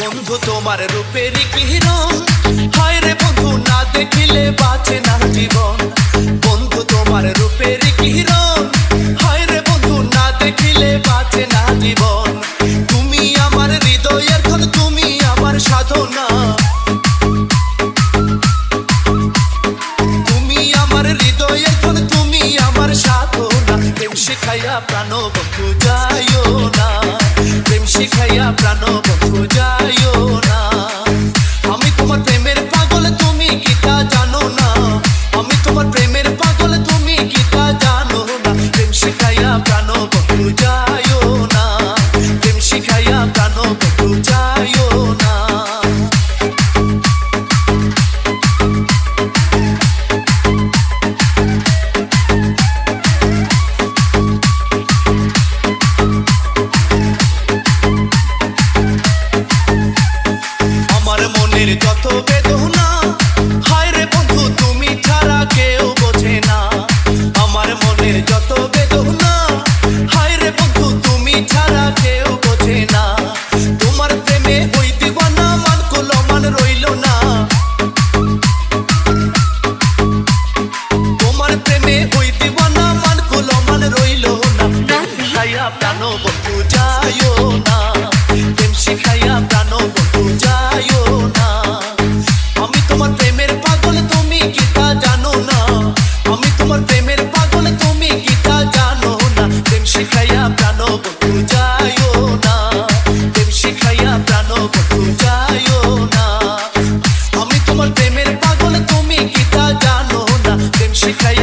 বন্ধু, তোমার রূপের কিরণ। হায় রে বন্ধু, না দেখিলে বাঁচে না জীবন। বন্ধু, তোমার রূপের শিখাইয়া প্রাণ বন্ধু যাইও না। প্রেম শিখাইয়া প্রাণ বন্ধু তুমি ছাড়া কেউ বোঝে না। আমার মনের যত বেদনা, হায় রে তুমি ছাড়া কেউ বোঝে না। তোমার প্রেমে হই দিবানা মান কুলো না। তোমার প্রেমে হই দিবানা মান কুলো না। প্রাণ বন্ধু, যাইও। গীতা জানো না? আমি তোমার প্রেমের পাগল, তুমি গীতা তা জানো না। প্রেম শিখাইয়া প্রাণ বন্ধু যাইও না। প্রেম শিখাইয়া প্রাণ বন্ধু যাইও না। আমি তোমার প্রেমের পাগল, তুমি গীতা তা জানো না। প্রেম শিখাইয়া